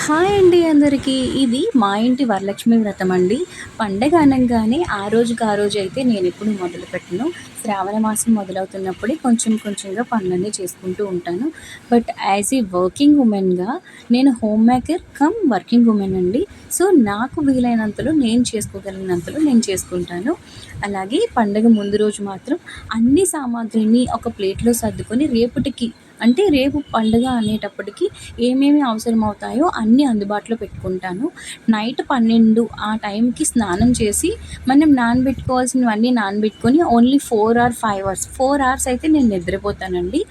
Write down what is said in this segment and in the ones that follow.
Hi అండి అందరికీ. ఇది మా ఇంటి వరలక్ష్మి వ్రతం అండి. పండగ అనగానే ఆ రోజుకి ఆ రోజు అయితే నేను ఎప్పుడు మొదలు పెట్టను. శ్రావణ మాసం మొదలవుతున్నప్పుడే కొంచెం కొంచెంగా పనులన్నీ చేసుకుంటూ ఉంటాను. బట్ యాజ్ ఏ వర్కింగ్ ఉమెన్గా నేను home maker cum working women అండి. సో నాకు వీలైనంతలో నేను చేసుకోగలిగినంతలో నేను చేసుకుంటాను. అలాగే పండగ ముందు రోజు మాత్రం అన్ని సామాగ్రిని ఒక ప్లేట్లో సర్దుకొని రేపటికి అంటే రేపు పండుగ అనేటప్పటికి ఏమేమి అవసరం అవుతాయో అన్నీ అందుబాటులో పెట్టుకుంటాను. నైట్ పన్నెండు ఆ టైంకి స్నానం చేసి మనం నానబెట్టుకోవాల్సినవన్నీ నానబెట్టుకొని only four or five hours four hours అయితే నేను నిద్రపోతానండి.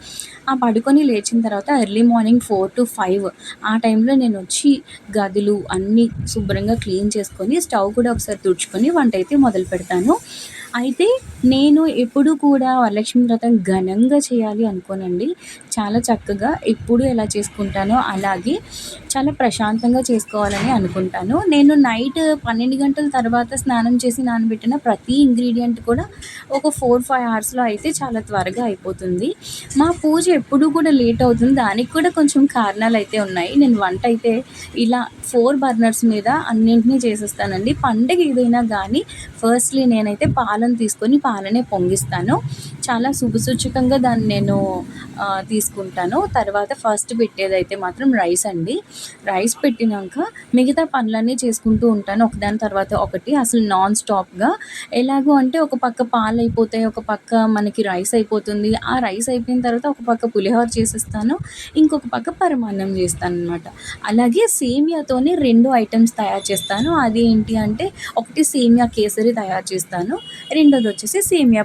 ఆ పడుకొని లేచిన తర్వాత early morning four to five ఆ టైంలో నేను వచ్చి గదులు అన్నీ శుభ్రంగా క్లీన్ చేసుకొని స్టవ్ కూడా ఒకసారి తుడుచుకొని వంట అయితే మొదలు పెడతాను. అయితే నేను ఎప్పుడు కూడా వరలక్ష్మి వ్రతం ఘనంగా చేయాలి అనుకోనండి. చాలా చక్కగా ఎప్పుడు ఎలా చేసుకుంటానో అలాగే చాలా ప్రశాంతంగా చేసుకోవాలని అనుకుంటాను. నేను నైట్ పన్నెండు గంటల తర్వాత స్నానం చేసి నానబెట్టిన ప్రతి ఇంగ్రీడియంట్ కూడా ఒక ఫోర్ ఫైవ్ అవర్స్లో అయితే చాలా త్వరగా అయిపోతుంది. మా పూజ ఎప్పుడు కూడా లేట్ అవుతుంది. దానికి కూడా కొంచెం కారణాలు అయితే ఉన్నాయి. నేను వంట అయితే ఇలా ఫోర్ బర్నర్స్ మీద అన్నింటినీ చేసేస్తానండి. పండగ ఏదైనా కానీ ఫస్ట్లీ నేనైతే పాలను తీసుకొని పాలనే పొంగిస్తాను. చాలా శుభసూచకంగా దాన్ని నేను తీసుకుంటాను. తర్వాత ఫస్ట్ పెట్టేదైతే మాత్రం రైస్ అండి. రైస్ పెట్టినాక మిగతా పనులన్నీ చేసుకుంటూ ఉంటాను. ఒకదాని తర్వాత ఒకటి. అసలు నాన్ స్టాప్గా ఎలాగో అంటే ఒక పక్క పాలు అయిపోతాయి ఒక పక్క మనకి రైస్ అయిపోతుంది. ఆ రైస్ అయిపోయిన తర్వాత ఒక పక్క పులిహోర చేసేస్తాను. ఇంకొక పక్క పరమాన్నం చేస్తాను అనమాట అలాగే సేమియాతోనే రెండు ఐటమ్స్ తయారు చేస్తాను. అది ఏంటి అంటే ఒకటి సేమియా కేసరి తయారు చేస్తాను. రెండోది వచ్చేసి సేమియా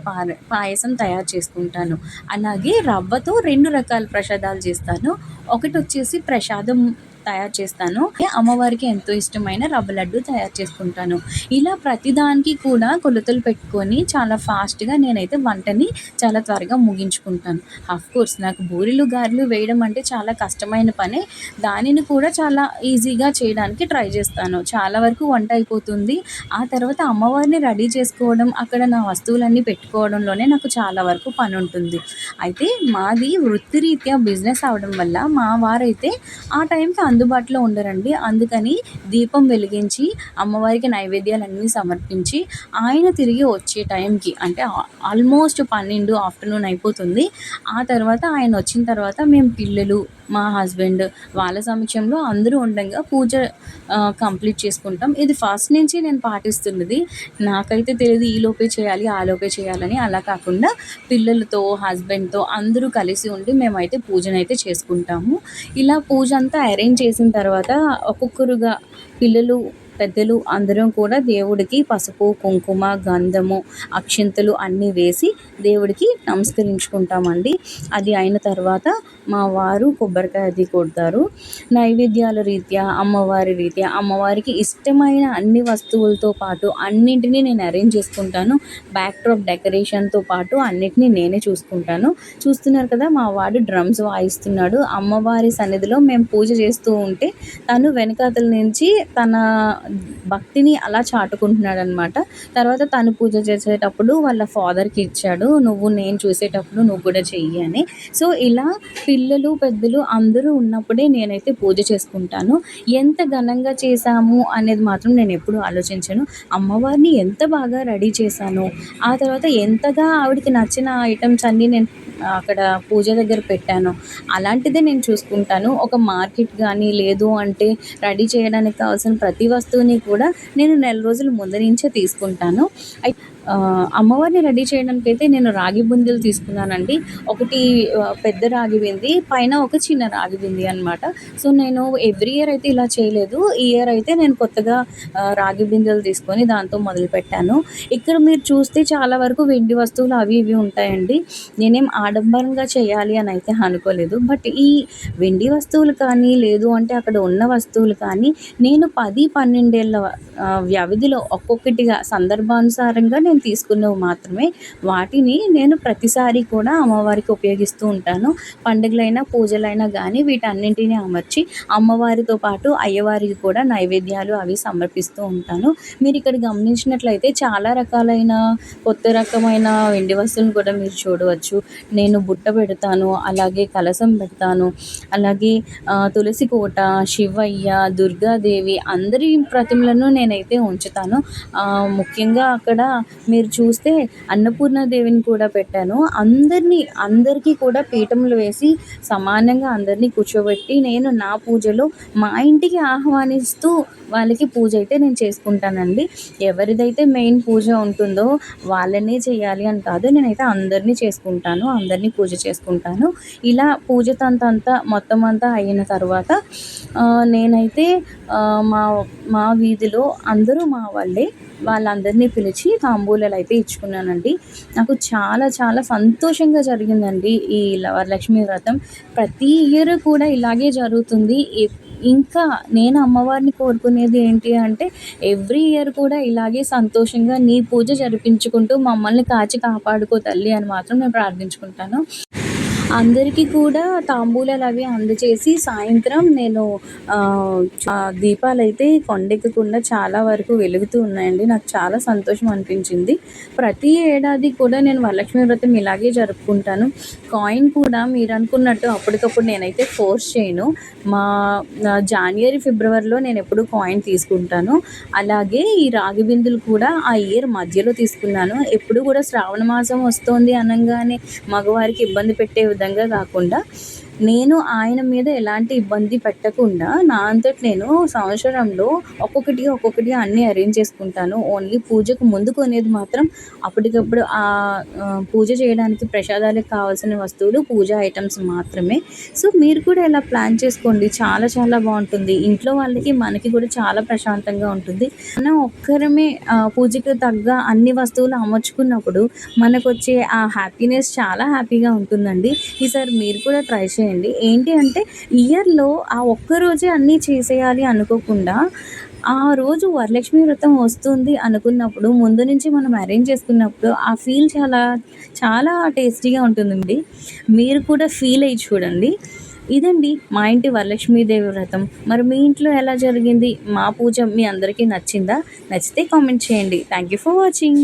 పాయసం తయారు చేసుకుంటాను. అలాగే రవ్వతో రెండు రకాల ప్రసాదాలు చేస్తాను. ఒకటి వచ్చేసి ప్రసాదం తయారు చేస్తాను. అమ్మవారికి ఎంతో ఇష్టమైన రవ్వ లడ్డు తయారు చేసుకుంటాను. ఇలా ప్రతిదానికి కూడా కొలతలు పెట్టుకొని చాలా ఫాస్ట్గా నేనైతే వంటని చాలా త్వరగా ముగించుకుంటాను. కోర్స్ నాకు బూరెలు గారెలు వేయడం అంటే చాలా కష్టమైన పనే. దానిని కూడా చాలా ఈజీగా చేయడానికి ట్రై చేస్తాను. చాలా వరకు వంట అయిపోతుంది. ఆ తర్వాత అమ్మవారిని రెడీ చేసుకోవడం అక్కడ నా వస్తువులన్నీ పెట్టుకోవడంలోనే నాకు చాలా వరకు పని ఉంటుంది అయితే మాది వృత్తిరీత్యా బిజినెస్ అవడం వల్ల మా వారైతే ఆ టైంకి అందుబాటులో ఉండరండి. అందుకని దీపం వెలిగించి అమ్మవారికి నైవేద్యాలన్నీ సమర్పించి ఆయన తిరిగి వచ్చే టైంకి అంటే ఆల్మోస్ట్ పన్నెండు ఆఫ్టర్నూన్ అయిపోతుంది. ఆ తర్వాత ఆయన వచ్చిన తర్వాత మేము పిల్లలు మా హస్బెండ్ వాళ్ళ సమక్షంలో అందరూ ఉండగా పూజ కంప్లీట్ చేసుకుంటాం. ఇది ఫస్ట్ నుంచి నేను పాటిస్తున్నది. నాకైతే తెలియదు ఈలోపే చేయాలి ఆలోపే చేయాలని. అలా కాకుండా పిల్లలతో హస్బెండ్తో అందరూ కలిసి ఉండి మేమైతే పూజనైతే చేసుకుంటాము. ఇలా పూజ అంతా అరేంజ్ చేసిన తర్వాత ఒక్కొక్కరుగా పిల్లలు పెద్దలు అందరం కూడా దేవుడికి పసుపు కుంకుమ గంధము అక్షింతలు అన్నీ వేసి దేవుడికి నమస్కరించుకుంటామండి. అది అయిన తర్వాత మా వారు కొబ్బరికాయ అది కొడతారు. నైవేద్యాల రీత్యా అమ్మవారి రీత్యా అమ్మవారికి ఇష్టమైన అన్ని వస్తువులతో పాటు అన్నింటినీ నేను అరేంజ్ చేసుకుంటాను. బ్యాక్ డ్రాప్ డెకరేషన్తో పాటు అన్నిటినీ నేనే చూసుకుంటాను. చూస్తున్నారు కదా మా వాడు డ్రమ్స్ వాయిస్తున్నాడు. అమ్మవారి సన్నిధిలో మేము పూజ చేస్తూ ఉంటే తను వెనకాతల నుంచి తన భక్తిని అలా చాటుకుంటున్నాడు అనమాట తర్వాత తను పూజ చేసేటప్పుడు వాళ్ళ ఫాదర్కి ఇచ్చాడు నువ్వు నేను చూసేటప్పుడు నువ్వు కూడా చెయ్యి అని. సో ఇలా పిల్లలు పెద్దలు అందరూ ఉన్నప్పుడే నేనైతే పూజ చేసుకుంటాను. ఎంత ఘనంగా చేశాము అనేది మాత్రం నేను ఎప్పుడూ ఆలోచించను. అమ్మవారిని ఎంత బాగా రెడీ చేశాను ఆ తర్వాత ఎంతగా ఆవిడకి నచ్చిన ఐటమ్స్ అన్నీ నేను అక్కడ పూజ దగ్గర పెట్టాను అలాంటిదే నేను చూసుకుంటాను. ఒక మార్కెట్ కానీ లేదు అంటే రెడీ చేయడానికి కావాల్సిన ప్రతి వస్తువుని కూడా నేను నెల రోజుల ముందు నుంచే తీసుకుంటాను. అయితే అమ్మవారిని రెడీ చేయడానికి అయితే నేను రాగి బుందీలు తీసుకున్నానండి. ఒకటి పెద్ద రాగి బింది పైన ఒక చిన్న రాగి బింది అనమాట సో నేను ఎవ్రీ ఇయర్ అయితే ఇలా చేయలేదు. ఈ ఇయర్ అయితే నేను కొత్తగా రాగి బిందెలు తీసుకొని దాంతో మొదలుపెట్టాను ఇక్కడ మీరు చూస్తే చాలా వరకు వెండి వస్తువులు అవి ఇవి ఉంటాయండి. నేనేం ఆడంబరంగా చేయాలి అని అయితే అనుకోలేదు. బట్ ఈ వెండి వస్తువులు కానీ లేదు అంటే అక్కడ ఉన్న వస్తువులు కానీ నేను పది పన్నెండేళ్ళ వ్యవధిలో ఒక్కొక్కటిగా సందర్భానుసారంగా నేను నేను తీసుకున్నవి మాత్రమే. వాటిని నేను ప్రతిసారి కూడా అమ్మవారికి ఉపయోగిస్తూ ఉంటాను. పండుగలైనా పూజలైనా కానీ వీటన్నింటినీ అమర్చి అమ్మవారితో పాటు అయ్యవారికి కూడా నైవేద్యాలు అవి సమర్పిస్తూ ఉంటాను. మీరు ఇక్కడ గమనించినట్లయితే చాలా రకాలైన కొత్త రకమైన వెండి వస్తువులను కూడా మీరు చూడవచ్చు. నేను బుట్ట పెడతాను అలాగే కలసం పెడతాను అలాగే తులసి కోట శివయ్య దుర్గాదేవి అందరి ప్రతిమలను నేనైతే ఉంచుతాను. ముఖ్యంగా అక్కడ మీరు చూస్తే అన్నపూర్ణ దేవిని కూడా పెట్టాను. అందరినీ అందరికీ కూడా పీఠములు వేసి సమానంగా అందరినీ కూర్చోబెట్టి నేను నా పూజలో మా ఇంటికి ఆహ్వానిస్తూ వాళ్ళకి పూజ అయితే నేను చేసుకుంటానండి. ఎవరిదైతే మెయిన్ పూజ ఉంటుందో వాళ్ళనే చేయాలి అని కాదు నేనైతే అందరినీ చేసుకుంటాను అందరినీ పూజ చేసుకుంటాను. ఇలా పూజ తంతంతా మొత్తం అంతా అయిన తర్వాత నేనైతే మా మా వీధిలో అందరూ మా వాళ్ళే వాళ్ళందరినీ పిలిచి తాంబూలాలు అయితే ఇచ్చుకున్నానండి. నాకు చాలా చాలా సంతోషంగా జరిగిందండి ఈ వరలక్ష్మి వ్రతం. ప్రతి ఇయర్ కూడా ఇలాగే జరుగుతుంది. ఇంకా నేను అమ్మవారిని కోరుకునేది ఏంటి అంటే ఎవ్రీ ఇయర్ కూడా ఇలాగే సంతోషంగా నీ పూజ జరిపించుకుంటూ మమ్మల్ని కాచి కాపాడుకో తల్లి అని మాత్రం నేను ప్రార్థించుకుంటాను. అందరికీ కూడా తాంబూలాలు అవి అందచేసి సాయంత్రం నేను దీపాలు అయితే కొండెక్కకుండా చాలా వరకు వెలుగుతూ ఉన్నాయండి. నాకు చాలా సంతోషం అనిపించింది. ప్రతి ఏడాది కూడా నేను వరలక్ష్మి వ్రతం ఇలాగే జరుపుకుంటాను. కాయిన్ కూడా మీరు అనుకున్నట్టు అప్పటికప్పుడు నేనైతే ఫోర్స్ చేయను. మా జాన్వరి ఫిబ్రవరిలో నేను ఎప్పుడు కాయిన్ తీసుకుంటాను. అలాగే ఈ రాగి బిందులు కూడా ఆ ఇయర్ మధ్యలో తీసుకున్నాను. ఎప్పుడు కూడా శ్రావణ మాసం వస్తుంది అనగానే మగవారికి ఇబ్బంది పెట్టే విధంగా కాకుండా నేను ఆయన మీద ఎలాంటి ఇబ్బంది పెట్టకుండా నా అంతట నేను సంవత్సరంలో ఒక్కొక్కటి ఒక్కొక్కటి అన్నీ అరేంజ్ చేసుకుంటాను. ఓన్లీ పూజకు ముందు కొనేది మాత్రం అప్పటికప్పుడు ఆ పూజ చేయడానికి ప్రసాదాలకు కావాల్సిన వస్తువులు పూజ ఐటమ్స్ మాత్రమే. సో మీరు కూడా ఇలా ప్లాన్ చేసుకోండి. చాలా చాలా బాగుంటుంది. ఇంట్లో వాళ్ళకి మనకి కూడా చాలా ప్రశాంతంగా ఉంటుంది. మనం ఒక్కరమే పూజకు తగ్గ అన్ని వస్తువులు అమర్చుకున్నప్పుడు మనకు వచ్చే ఆ హ్యాపీనెస్ చాలా హ్యాపీగా ఉంటుందండి. ఈసారి మీరు కూడా ట్రై చేయండి. చేయండి. ఏంటి అంటే ఇయర్లో ఆ ఒక్కరోజే అన్నీ చేసేయాలి అనుకోకుండా ఆ రోజు వరలక్ష్మి వ్రతం వస్తుంది అనుకున్నప్పుడు ముందు నుంచి మనం అరేంజ్ చేసుకున్నప్పుడు ఆ ఫీల్ చాలా చాలా టేస్టీగా ఉంటుందండి. మీరు కూడా ఫీల్ అయ్యి చూడండి. ఇదండి మా ఇంటి వరలక్ష్మీదేవి వ్రతం. మరి మీ ఇంట్లో ఎలా జరిగింది? మా పూజ మీ అందరికీ నచ్చిందా? నచ్చితే కామెంట్ చేయండి. Thank you for watching